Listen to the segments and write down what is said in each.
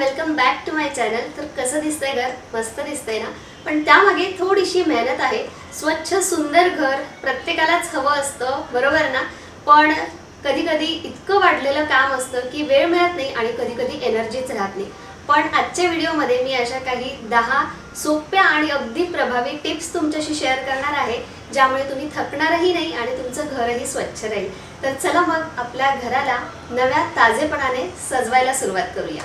Welcome back to my channel तर कसं दिसतंय घर? मस्त दिसतंय ना? पण त्यामागे थोडीशी मेहनत आहे. स्वच्छ सुंदर घर प्रत्येकालाच हवं असतं बरोबर ना? पण कधी कधी इतकं वाढलेलं काम असतं की वेळ मिळत नाही आणि कधी कधी एनर्जीच राहत नाही. पण आजच्या व्हिडिओमध्ये मी अशा काही दहा सोप्या आणि अगदी प्रभावी टिप्स तुमच्याशी शेअर करणार आहे ज्यामुळे तुम्ही थकणारही नाही आणि तुमचं घरही स्वच्छ राहील. तर चला मग आपल्या घराला नव्या ताजेपणाने सजवायला सुरुवात करूया.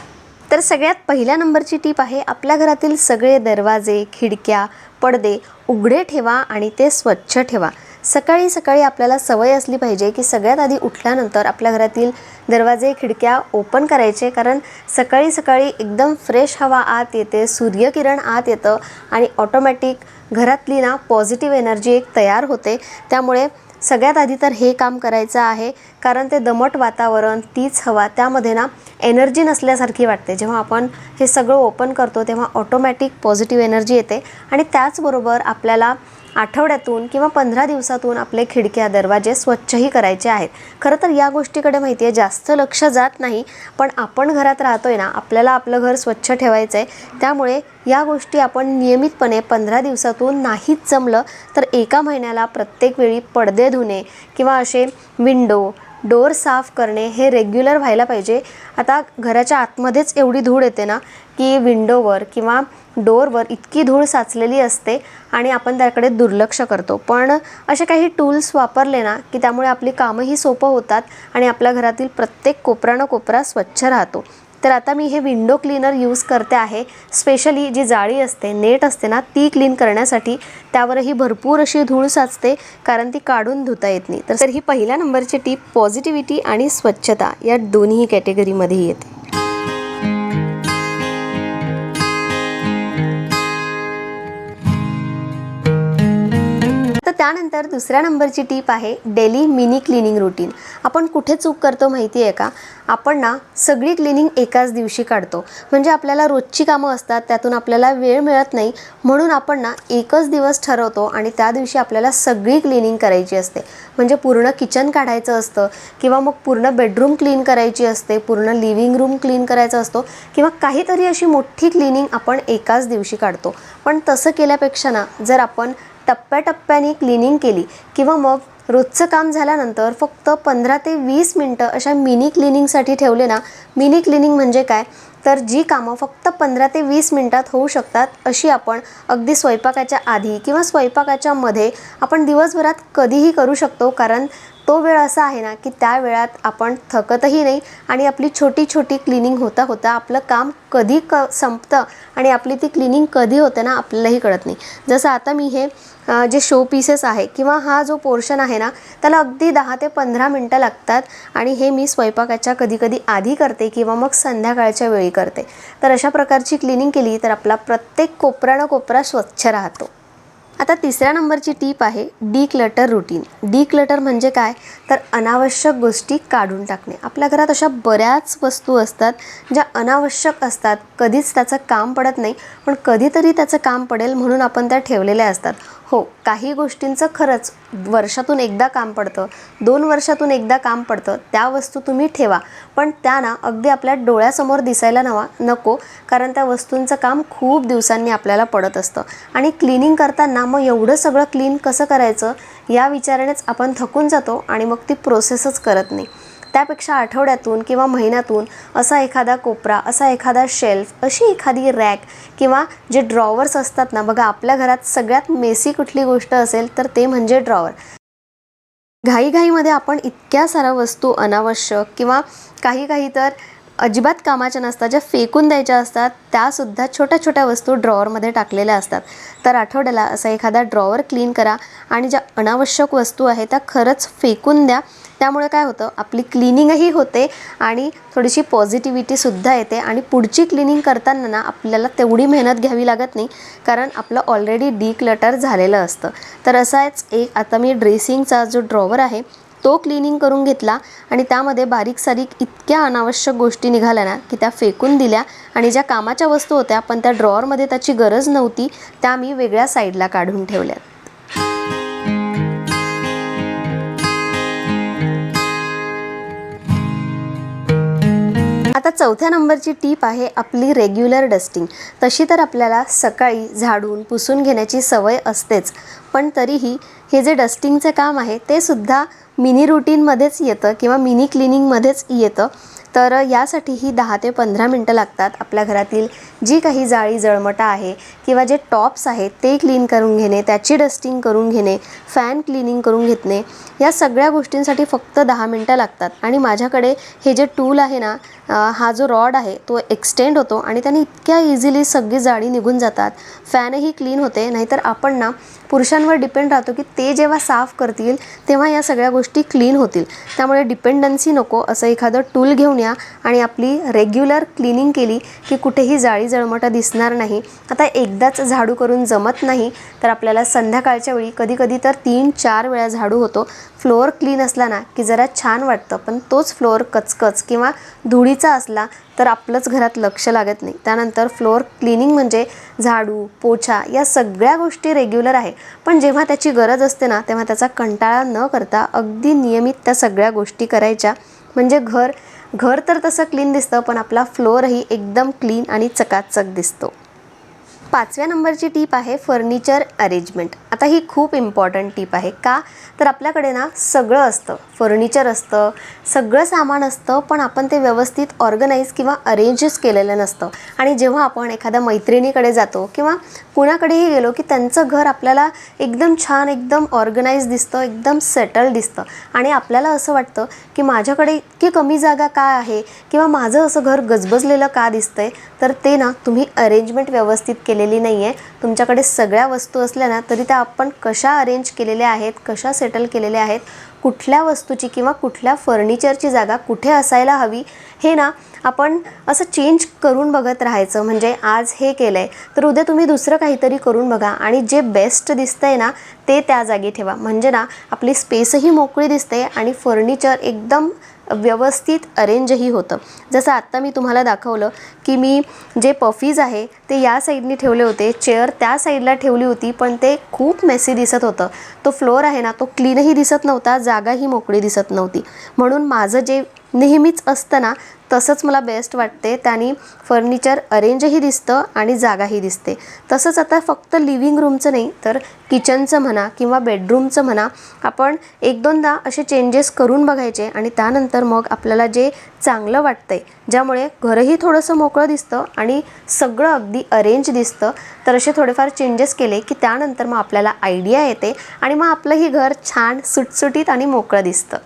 तर सगळ्यात पहिल्या नंबरची टीप आहे आपल्या घरातील सगळे दरवाजे खिडक्या पडदे उघडे ठेवा आणि ते स्वच्छ ठेवा. सकाळी सकाळी आपल्याला सवय असली पाहिजे की सगळ्यात आधी उठल्यानंतर आपल्या घरातील दरवाजे खिडक्या ओपन करायचे कारण सकाळी सकाळी एकदम फ्रेश हवा आत येते सूर्यकिरण आत येतं आणि ऑटोमॅटिक घरातली ना पॉझिटिव्ह एनर्जी एक तयार होते. त्यामुळे सगळ्यात आधी तर हे काम करायचं आहे कारण ते दमट वातावरण तीच हवा त्यामध्ये ना एनर्जी नसल्यासारखी वाटते. जेव्हा आपण हे सगळं ओपन करतो तेव्हा ऑटोमॅटिक पॉझिटिव्ह एनर्जी येते. आणि त्याचबरोबर आपल्याला आठवड्यातून किंवा पंधरा दिवसातून आपले खिडक्या दरवाजे स्वच्छही करायचे आहेत. खरं तर या गोष्टीकडे माहिती आहे जास्त लक्ष जात नाही. पण आपण घरात राहतो आहे ना आपल्याला आपलं घर स्वच्छ ठेवायचं आहे त्यामुळे या गोष्टी आपण नियमितपणे पंधरा दिवसातून नाहीच जमलं तर एका महिन्याला प्रत्येक वेळी पडदे धुणे किंवा असे विंडो डोअर साफ करणे हे रेग्युलर व्हायला पाहिजे. आता घराच्या आतमध्येच एवढी धूळ येते ना की विंडोवर किंवा डोअरवर इतकी धूळ साचलेली असते आणि आपण त्याकडे दुर्लक्ष करतो. पण असे काही टूल्स वापरले ना की त्यामुळे आपली कामंही सोपं होतात आणि आपल्या घरातील प्रत्येक कोपरा न कोपरा स्वच्छ राहतो. तर आता मी हे विंडो क्लीनर यूज करते आहे. स्पेशली जी जाळी असते नेट असते ना ती क्लीन करण्यासाठी त्यावरही भरपूर अशी धूळ साचते कारण ती काढून धुता येत नाही. तर ही पहिल्या नंबरची टीप पॉझिटिव्हिटी आणि स्वच्छता या दोन्ही कॅटेगरीमध्ये येते. त्यानंतर दुसऱ्या नंबरची टीप आहे डेली मिनी क्लिनिंग रुटीन. आपण कुठे चूक करतो माहिती आहे का? आपण ना सगळी क्लिनिंग एकाच दिवशी काढतो. म्हणजे आपल्याला रोजची कामं असतात त्यातून आपल्याला वेळ मिळत नाही. म्हणून आपण ना एकच दिवस ठरवतो आणि त्या दिवशी आपल्याला सगळी क्लिनिंग करायची असते. म्हणजे पूर्ण किचन काढायचं असतं किंवा मग पूर्ण बेडरूम क्लीन करायची असते पूर्ण लिव्हिंग रूम क्लीन करायचा असतो किंवा काहीतरी अशी मोठी क्लिनिंग आपण एकाच दिवशी काढतो. पण तसं केल्यापेक्षा ना जर आपण टप्प्याटप्प्याने क्लिनिंग केली किंवा मग रोजचं काम झाल्यानंतर फक्त पंधरा ते वीस मिनटं अशा मिनी क्लिनिंगसाठी ठेवले ना मिनी क्लिनिंग म्हणजे काय? तर जी कामं फक्त पंधरा ते वीस मिनटात होऊ शकतात अशी आपण अगदी स्वयंपाकाच्या आधी किंवा स्वयंपाकाच्या मध्ये आपण दिवसभरात कधीही करू शकतो. कारण तो वेळ असा आहे ना की त्या वेळात आपण थकतही नाही आणि आपली छोटी छोटी क्लिनिंग होता होता आपलं काम कधी क संपतं आणि आपली ती क्लिनिंग कधी होते ना आपल्यालाही कळत नाही. जसं आता मी हे जे शो पीसेस आहे किंवा हा जो पोर्शन आहे ना त्याला अगदी दहा ते पंधरा मिनटं लागतात आणि हे मी स्वयंपाकाच्या कधीकधी आधी करते किंवा मग संध्याकाळच्या वेळी करते. तर अशा प्रकारची क्लिनिंग केली तर आपला प्रत्येक कोपरा कोपरा स्वच्छ राहतो. आता तिसऱ्या नंबरची टीप आहे declutter routine declutter म्हणजे काय? तर अनावश्यक गोष्टी काढून टाकणे. आपल्या घरात अशा बऱ्याच वस्तू असतात ज्या अनावश्यक असतात. कधीच त्याचं काम पडत नाही पण कधीतरी त्याचं काम पडेल म्हणून आपण त्या ठेवलेल्या असतात. हो काही गोष्टींचं खरंच वर्षातून एकदा काम पडतं दोन वर्षातून एकदा काम पडतं त्या वस्तू तुम्ही ठेवा. पण त्या ना अगदी आपल्या डोळ्यासमोर दिसायला नवा नको कारण त्या वस्तूंचं काम खूप दिवसांनी आपल्याला पडत असतं. आणि क्लिनिंग करताना मग एवढं सगळं क्लीन कसं करायचं? या विचारानेच आपण थकून जातो आणि मग ती प्रोसेसच करत नाही. त्यापेक्षा आठवड्यातून किंवा महिन्यातून असा एखादा कोपरा असा एखादा शेल्फ अशी एखादी रॅक किंवा जे ड्रॉवर्स असतात ना बघा आपल्या घरात सगळ्यात मेसी कुठली गोष्ट असेल तर ते म्हणजे ड्रॉवर. घाईघाईमध्ये आपण इतक्या साऱ्या वस्तू अनावश्यक किंवा काही काही तर अजिबात कामाच्या नसतात ज्या फेकून द्यायच्या असतात त्यासुद्धा छोट्या छोट्या वस्तू ड्रॉवरमध्ये टाकलेल्या असतात. तर आठवड्याला असा एखादा ड्रॉवर क्लीन करा आणि ज्या अनावश्यक वस्तू आहेत त्या खरंच फेकून द्या. त्यामुळे काय होतं आपली क्लिनिंगही होते आणि थोडीशी पॉझिटिव्हिटीसुद्धा येते आणि पुढची क्लिनिंग करताना ना आपल्याला तेवढी मेहनत घ्यावी लागत नाही कारण आपलं ऑलरेडी डी क्लटर झालेलं असतं. तर असाच एक आता मी ड्रेसिंगचा जो ड्रॉवर आहे तो क्लिनिंग करून घेतला आणि त्यामध्ये बारीक सारीक इतक्या अनावश्यक गोष्टी निघाल्या ना की त्या फेकून दिल्या. आणि ज्या कामाच्या वस्तू होत्या पण त्या ड्रॉअरमध्ये त्याची गरज नव्हती त्या मी वेगळ्या साईडला काढून ठेवल्या आता आता चौथ्या नंबरची टीप आहे आपली रेग्युलर डस्टिंग. तशी तर आपल्याला सकाळी झाडून पुसून घेण्याची सवय असतेच पण तरीही हे जे डस्टिंगचं काम आहे ते सुद्धा मिनी रुटीनमध्येच येतं किंवा मिनी क्लिनिंगमध्येच येतं. तर यासाठीही दहा ते पंधरा मिनटं लागतात आपल्या घरातील जी काही जाळी जळमटं आहे किंवा जे टॉप्स आहेत ते क्लीन करून घेणे त्याची डस्टिंग करून घेणे फॅन क्लिनिंग करून घेतणे या सगळ्या गोष्टींसाठी फक्त दहा मिनटं लागतात. आणि माझ्याकडे हे जे टूल आहे ना हा जो रॉड आहे तो एक्सटेंड होतो आणि त्याने इतक्या इझिली सगळी जाळी निघून जातात. फॅनही क्लीन होते नाहीतर आपण ना पुरुषांवर डिपेंड राहतो की ते जेव्हा साफ करतील तेव्हा या सगळ्या गोष्टी क्लीन होतील. त्यामुळे डिपेंडन्सी नको असं एखादं टूल घेऊन या आणि आपली रेग्युलर क्लिनिंग केली की कुठेही जाळी जळमटं दिसणार नाही. आता एकदाच झाडू करून जमत नाही तर आपल्याला संध्याकाळच्या वेळी कधीकधी तर तीन चार वेळा झाडू होतो. फ्लोअर क्लीन असला ना की जरा छान वाटतं पण तोच फ्लोअर कचकच किंवा धुळीचा असला तर आपलंच घरात लक्ष लागत नाही. त्यानंतर फ्लोअर क्लिनिंग म्हणजे झाडू पोछा या सगळ्या गोष्टी रेग्युलर आहे. पण जेव्हा त्याची गरज असते ना तेव्हा त्याचा कंटाळा न करता अगदी नियमित त्या सगळ्या गोष्टी करायच्या. म्हणजे घर घर तर तसं क्लीन दिसतं पण आपला फ्लोअरही एकदम क्लीन आणि चकाचक दिसतो. पाचव्या नंबरची टीप आहे फर्निचर अरेंजमेंट. आता ही खूप इम्पॉर्टंट टीप आहे का? तर आपल्याकडे ना सगळं असतं. फर्निचर असतं सगळं सामान असतं पण आपण ते व्यवस्थित ऑर्गनाईज किंवा अरेंजच केलेलं नसतं. आणि जेव्हा आपण एखाद्या मैत्रिणीकडे जातो किंवा कुणाकडेही गेलो की त्यांचं घर आपल्याला एकदम छान एकदम ऑर्गनाईज दिसतं एकदम सेटल दिसतं. आणि आपल्याला असं वाटतं की माझ्याकडे इतकी कमी जागा का आहे? किंवा माझं असं घर गजबजलेलं का दिसतंय? तर ते ना तुम्ही अरेंजमेंट व्यवस्थित केले केलेली नाही आहे तुमच्याकडे सगळ्या वस्तू असल्या ना तरी त्या आपण कशा अरेंज केलेल्या आहेत कशा सेटल केलेल्या आहेत कुठल्या वस्तूची किंवा कुठल्या फर्निचरची जागा कुठे असायला हवी हे ना आपण असं चेंज करून बघत राहायचं. म्हणजे आज हे केलं आहे तर उद्या तुम्ही दुसरं काहीतरी करून बघा आणि जे बेस्ट दिसतं आहे ना ते त्या जागी ठेवा. म्हणजे ना आपली स्पेसही मोकळी दिसते आणि फर्निचर एकदम व्यवस्थित अरेंजही होतं. जसं आत्ता मी तुम्हाला दाखवलं की मी जे पफीज आहे ते या साईडनी ठेवले होते. चेअर त्या साईडला ठेवली होती पण ते खूप मेसी दिसत होतं. तो फ्लोअर आहे ना तो क्लीनही दिसत नव्हता जागाही मोकळी दिसत नव्हती. म्हणून माझं जे नेहमीच असतं ना तसंच मला बेस्ट वाटते. त्याने फर्निचर अरेंजही दिसतं आणि जागाही दिसते. तसंच आता फक्त लिव्हिंग रूमचं नाही तर किचनचं म्हणा किंवा बेडरूमचं म्हणा आपण एक दोनदा असे चेंजेस करून बघायचे आणि त्यानंतर मग आपल्याला जे चांगलं वाटतंय ज्यामुळे घरही थोडंसं मोकळं दिसतं आणि सगळं अगदी अरेंज दिसतं तर असे थोडेफार चेंजेस केले की त्यानंतर मग आपल्याला आयडिया येते आणि मग आपलंही घर छान सुटसुटीत आणि मोकळं दिसतं.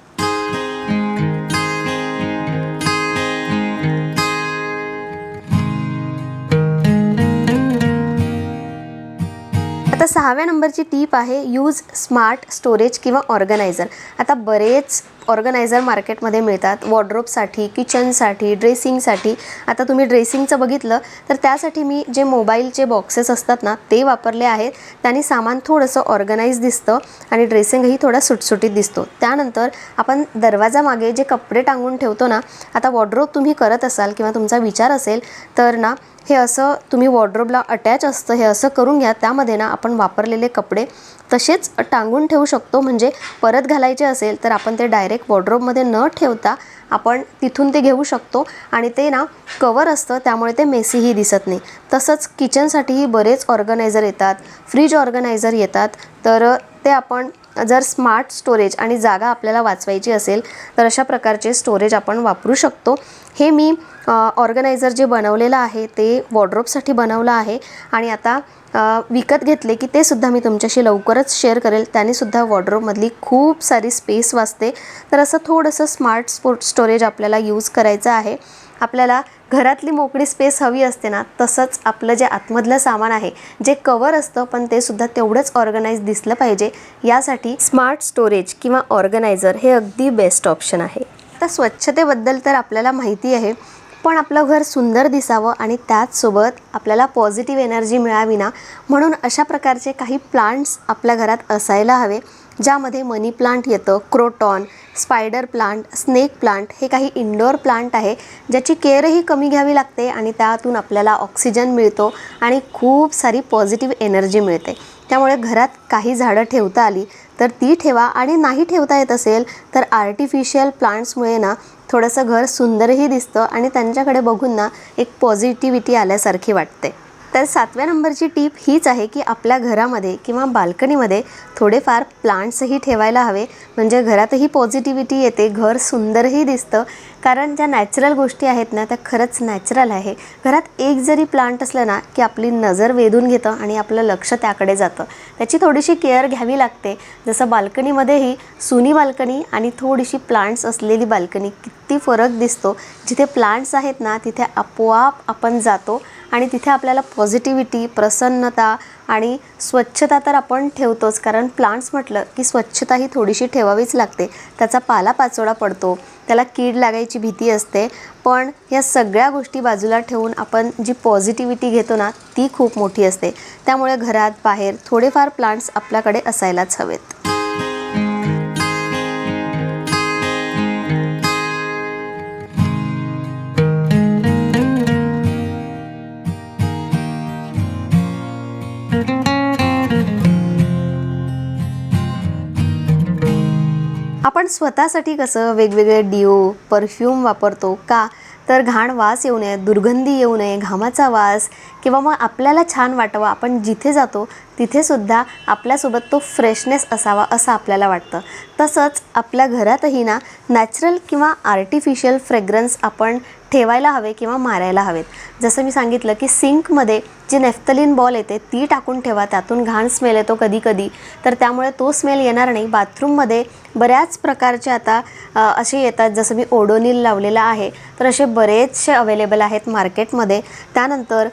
आता सहाव्या नंबरची टीप आहे यूज स्मार्ट स्टोरेज किंवा ऑर्गनायझर आता बरेच ऑर्गनायझर मार्केटमध्ये मिळतात वॉर्ड्रोबसाठी किचनसाठी ड्रेसिंगसाठी आता तुम्ही ड्रेसिंगचं बघितलं तर त्यासाठी मी जे मोबाईलचे बॉक्सेस असतात ना ते वापरले आहेत. त्याने सामान थोडंसं ऑर्गनाईज दिसतं आणि ड्रेसिंगही थोडा सुटसुटीत दिसतो. त्यानंतर आपण दरवाजामागे जे कपडे टांगून ठेवतो ना आता वॉर्ड्रोब तुम्ही करत असाल किंवा तुमचा विचार असेल तर ना हे असं तुम्ही वॉर्ड्रोबला अटॅच असतं हे असं करून घ्या. त्यामध्ये ना आपण वापरलेले कपडे तसेच टांगून ठेवू शकतो. म्हणजे परत घालायचे असेल तर आपण ते डायरेक्ट वॉर्ड्रोबमध्ये न ठेवता आपण तिथून ते घेऊ शकतो. आणि ते ना कवर असतं त्यामुळे ते मेसीही दिसत नाही. तसंच किचनसाठीही बरेच ऑर्गनायझर येतात फ्रीज ऑर्गनायझर येतात. तर ते आपण जर स्मार्ट स्टोरेज आणि जागा आपल्याला वाचवायची असेल तर अशा प्रकारचे स्टोरेज आपण वापरू शकतो. हे मी ऑर्गनायझर जे बनवलेलं आहे ते वॉर्ड्रोबसाठी बनवलं आहे. आणि आता विकत घेतले की ते सुद्धा मी तुमच्याशी लवकरच शेअर करेल. त्यानेसुद्धा वॉर्ड्रोबमधली खूप सारी स्पेस वाचते. तर असं थोडंसं स्मार्ट स्पोर्ट स्टोरेज आपल्याला यूज करायचं आहे. आपल्याला घरातली मोकळी स्पेस हवी असते ना तसंच आपलं जे आतमधलं सामान आहे जे कवर असतं पण ते सुद्धा तेवढंच ऑर्गनाईज दिसलं पाहिजे. यासाठी स्मार्ट स्टोरेज किंवा ऑर्गनायझर हे अगदी बेस्ट ऑप्शन आहे. आता स्वच्छतेबद्दल तर आपल्याला माहिती आहे. पण आपलं घर सुंदर दिसावं आणि त्याचसोबत आपल्याला पॉझिटिव्ह एनर्जी मिळावी ना म्हणून अशा प्रकारचे काही प्लांट्स आपल्या घरात असायला हवे ज्यामध्ये मनी प्लांट येतं croton spider plant snake plant हे काही इंडोर प्लांट आहे ज्याची केअरही कमी घ्यावी लागते आणि त्यातून आपल्याला ऑक्सिजन मिळतो आणि खूप सारी पॉझिटिव्ह एनर्जी मिळते. त्यामुळे घरात काही झाडं ठेवता आली तर ती ठेवा आणि नाही ठेवता येत असेल तर आर्टिफिशियल प्लांट्समुळे ना थोडंसं घर सुंदरही दिसतं आणि त्यांच्याकडे बघून ना एक पॉझिटिव्हिटी आल्यासारखी वाटते. तर सातव्या नंबरची टीप हीच आहे की आपल्या घरामध्ये किंवा बाल्कनीमध्ये थोडेफार प्लांट्सही ठेवायला हवे. म्हणजे घरातही पॉझिटिव्हिटी येते घर सुंदरही दिसतं. कारण ज्या नॅचरल गोष्टी आहेत ना त्या खरंच नॅचरल आहे. घरात एक जरी प्लांट असलं ना की आपली नजर वेधून घेतं आणि आपलं लक्ष त्याकडे जातं. त्याची थोडीशी केअर घ्यावी लागते. जसं बाल्कनीमध्येही सुनी बाल्कनी आणि थोडीशी प्लांट्स असलेली बाल्कनी किती फरक दिसतो. जिथे प्लांट्स आहेत ना तिथे आपोआप आपण जातो आणि तिथे आपल्याला पॉझिटिव्हिटी प्रसन्नता आणि स्वच्छता तर आपण ठेवतोच. कारण प्लांट्स म्हटलं की स्वच्छता ही थोडीशी ठेवावीच लागते. त्याचा पालापाचोळा पडतो. त्याला कीड लागायची भीती असते. पण या सगळ्या गोष्टी बाजूला ठेवून आपण जी पॉझिटिव्हिटी घेतो ना ती खूप मोठी असते. त्यामुळे घरात बाहेर थोडेफार प्लांट्स आपल्याकडे असायलाच हवेत. स्वतःसाठी कसं वेगवेगळे डिओ परफ्यूम वापरतो का? तर घाण वास येऊ नये दुर्गंधी येऊ नये घामाचा वास किंवा मग आपल्याला छान वाटावं आपण जिथे जातो तिथेसुद्धा आपल्यासोबत तो फ्रेशनेस असावा असं आपल्याला वाटतं. तसंच आपल्या घरातही ना नॅचरल किंवा आर्टिफिशियल फ्रेग्रन्स आपण ठेवायला हवे किंवा मारायला हवेत. जसं मी सांगितलं की सिंकमध्ये जी नेफ्तलीन बॉल येते ती टाकून ठेवा त्यातून घाण स्मेल येतो कधी कधी तर त्यामुळे तो स्मेल येणार नाही. बाथरूममध्ये बऱ्याच प्रकारचे आता असे येतात जसं मी ओडोनिल लावलेला आहे. तर असे बरेचसे अवेलेबल आहेत मार्केटमध्ये. त्यानंतर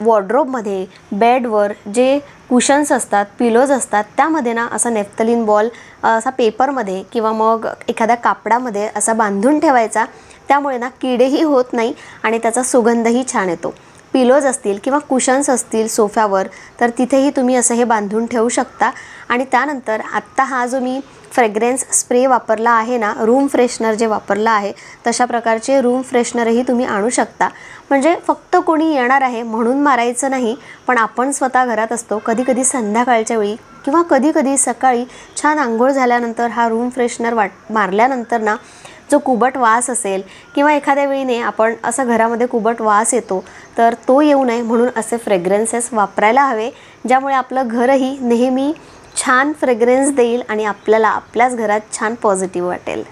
वॉर्ड्रोबमध्ये बेडवर जे कुशन्स असतात पिलोज असतात त्यामध्ये ना असा नेफ्तलीन बॉल असा पेपरमध्ये किंवा मग एखाद्या कापडामध्ये असा बांधून ठेवायचा. त्यामुळे ना किडेही होत नाही आणि त्याचा सुगंधही छान येतो. पिलोज असतील किंवा कुशन्स असतील सोफ्यावर तर तिथेही तुम्ही असं हे बांधून ठेवू शकता. आणि त्यानंतर आत्ता हा जो मी फ्रेग्रेन्स स्प्रे वापरला आहे ना रूम फ्रेशनर जे वापरला आहे तशा प्रकारचे रूम फ्रेशनरही तुम्ही आणू शकता. म्हणजे फक्त कोणी येणार आहे म्हणून मारायचं नाही पण आपण स्वतः घरात असतो कधी कधी संध्याकाळच्या वेळी किंवा कधीकधी सकाळी छान आंघोळ झाल्यानंतर हा रूम फ्रेशनर वाट मारल्यानंतर ना जो कुबट वास असेल किंवा एखाद्या वेळीने आपण असं घरामध्ये कुबट वास येतो तर तो येऊ नये म्हणून असे फ्रेग्रन्सेस वापरायला हवे ज्यामुळे आपलं घरही नेहमी छान फ्रेग्रन्स देईल आणि आपल्याला आपल्याच घरात छान पॉझिटिव्ह वाटेल.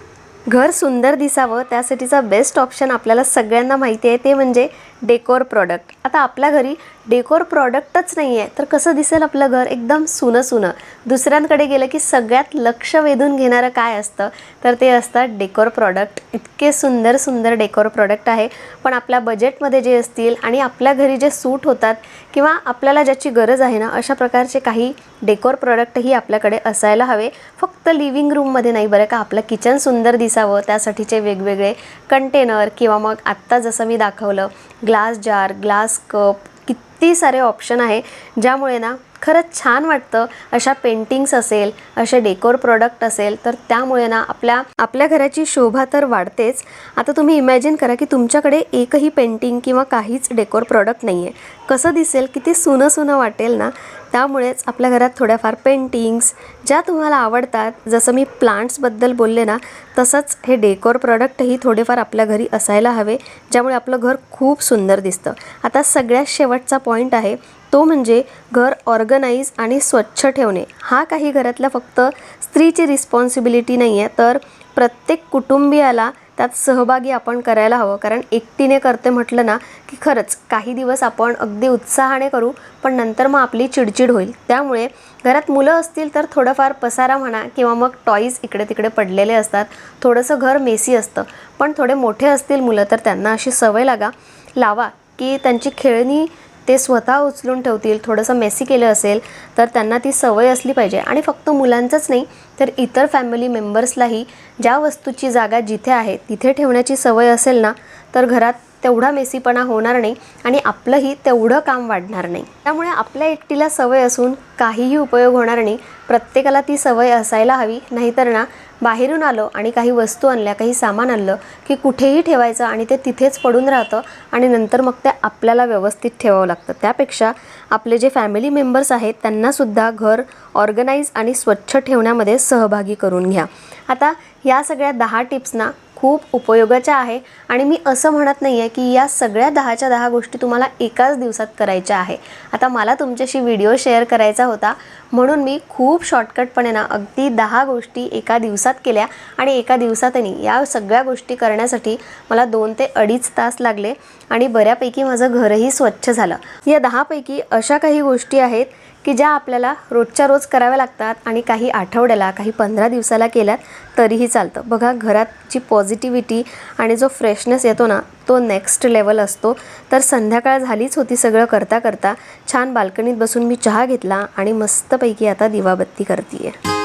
घर सुंदर दिसावं त्यासाठीचा बेस्ट ऑप्शन आपल्याला सगळ्यांना माहिती आहे ते म्हणजे डेकोर प्रॉडक्ट. आता आपल्या घरी डेकोर प्रॉडक्टच नाही आहे तर कसं दिसेल आपलं घर? एकदम सुनं सुनं दुसऱ्यांकडे गेलं की सगळ्यात लक्ष वेधून घेणारं काय असतं? तर ते असतात डेकोर प्रॉडक्ट. इतके सुंदर सुंदर डेकोर प्रॉडक्ट आहे. पण आपल्या बजेटमध्ये जे असतील आणि आपल्या घरी जे सूट होतात किंवा आपल्याला ज्याची गरज आहे ना अशा प्रकारचे काही डेकोर प्रॉडक्टही आपल्याकडे असायला हवे. फक्त लिव्हिंग रूममध्ये नाही बरं का आपलं किचन सुंदर दिसावं. त्यासाठीचे वेगवेगळे कंटेनर किंवा मग आत्ता जसं मी दाखवलं ग्लास जार ग्लास कप किती सारे ऑप्शन आहे ज्यामुळे ना खरंच छान वाटतं. अशा पेंटिंग्स असेल असे डेकोर प्रोडक्ट असेल तर त्यामुळे ना आपल्या आपल्या घराची शोभा तर वाढतेच. आता तुम्ही इमॅजिन करा की तुमच्याकडे एकही पेंटिंग किंवा काहीच डेकोर प्रॉडक्ट नाही आहे कसं दिसेल किती सुनं सुनं वाटेल ना. त्यामुळेच आपल्या घरात थोड्याफार पेंटिंग्स ज्या तुम्हाला आवडतात जसं मी प्लांट्सबद्दल बोलले ना तसंच हे डेकोर प्रॉडक्टही थोडेफार आपल्या घरी असायला हवे ज्यामुळे आपलं घर खूप सुंदर दिसतं. आता सगळ्यात शेवटचा पॉईंट आहे तो म्हणजे घर ऑर्गनाईज आणि स्वच्छ ठेवणे. हा काही घरातला फक्त स्त्रीची रिस्पॉन्सिबिलिटी नाही आहे तर प्रत्येक कुटुंबियाला त्यात सहभागी आपण करायला हवं. कारण एकटीने करते म्हटलं ना की खरंच काही दिवस आपण अगदी उत्साहाने करू पण नंतर मग आपली चिडचिड होईल. त्यामुळे घरात मुलं असतील तर थोडंफार पसारा म्हणा किंवा मग टॉईज इकडे तिकडे पडलेले असतात. थोडंसं घर मेसी असतं. पण थोडे मोठे असतील मुलं तर त्यांना अशी सवय लागा लावा की त्यांची खेळणी ते स्वतः उचलून ठेवतील थोडंसं मेसी केलं असेल तर त्यांना ती सवय असली पाहिजे. आणि फक्त मुलांचंच नाही तर इतर फॅमिली मेंबर्सलाही ज्या वस्तूची जागा जिथे आहे तिथे ठेवण्याची सवय असेल ना तर घरात तेवढा मेसीपणा होणार नाही आणि आपलंही तेवढं काम वाढणार नाही. त्यामुळे आपल्या एकटीला सवय असून काहीही उपयोग होणार नाही. प्रत्येकाला ती सवय असायला हवी नाहीतर ना बाहेरून आलं आणि काही वस्तू आणल्या काही सामान आणलं की कुठेही ठेवायचं आणि ते तिथेच पडून राहतं आणि नंतर मग ते आपल्याला व्यवस्थित ठेवावं लागतं. त्यापेक्षा आपले जे फॅमिली मेंबर्स आहेत त्यांनासुद्धा घर ऑर्गनाईज आणि स्वच्छ ठेवण्यामध्ये सहभागी करून घ्या. आता या सगळ्या दहा टिप्सना खूप उपयोगाच्या आहे. आणि मी असं म्हणत नाही आहे की या सगळ्या दहाच्या दहा गोष्टी तुम्हाला एकाच दिवसात करायच्या आहे. आता मला तुमच्याशी व्हिडिओ शेअर करायचा होता. म्हणून मी खूप शॉर्टकटपणे ना अगदी दहा गोष्टी एका दिवसात केल्या. आणि एका दिवसातही या सगळ्या गोष्टी करण्यासाठी मला दोन ते अडीच तास लागले. आणि बऱ्यापैकी माझं घरही स्वच्छ झालं. या दहापैकी अशा काही गोष्टी आहेत की ज्या आपल्याला रोजच्या रोज कराव्या लागतात आणि काही आठवड्याला काही पंधरा दिवसाला केल्यात तरीही चालतं. बघा घरात जी पॉझिटिव्हिटी आणि जो फ्रेशनेस येतो ना तो नेक्स्ट लेवल असतो. तर संध्याकाळ झालीच होती सगळं करता करता छान बाल्कनीत बसून मी चहा घेतला आणि मस्तपैकी आता दिवाबत्ती करते आहे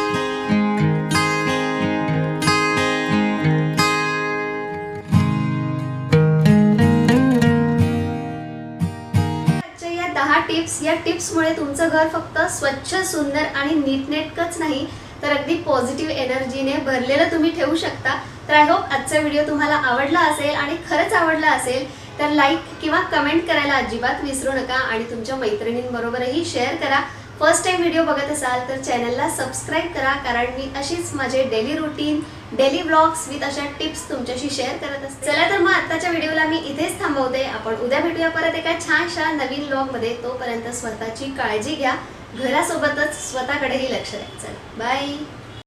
टिप्स या टिप्समुळे तुमचं घर फक्त स्वच्छ सुंदर आणि नीटनेटकंच नाही तर अगदी पॉझिटिव्ह एनर्जीने भरलेलं तुम्ही ठेवू शकता. तर आय होप आजचा व्हिडिओ तुम्हाला आवडला असेल आणि खरंच आवडला असेल तर लाईक किंवा कमेंट करायला अजिबात विसरू नका आणि तुमच्या मैत्रिणींबरोबरही शेअर करा. फर्स्ट टाइम व्हिडिओ बघत असाल तर चॅनलला सबस्क्राईब करा कारण मी अशीच माझे daily routine daily blogs with अशा टिप्स तुमच्याशी शेअर करत असते. चला तर मग आत्ताच्या व्हिडिओला मी इथेच थांबवते. आपण उद्या भेटूया परत एका छानशा नवीन ब्लॉगमध्ये. तोपर्यंत स्वतःची काळजी घ्या. घरासोबतच स्वतःकडेही लक्ष द्या. चला बाय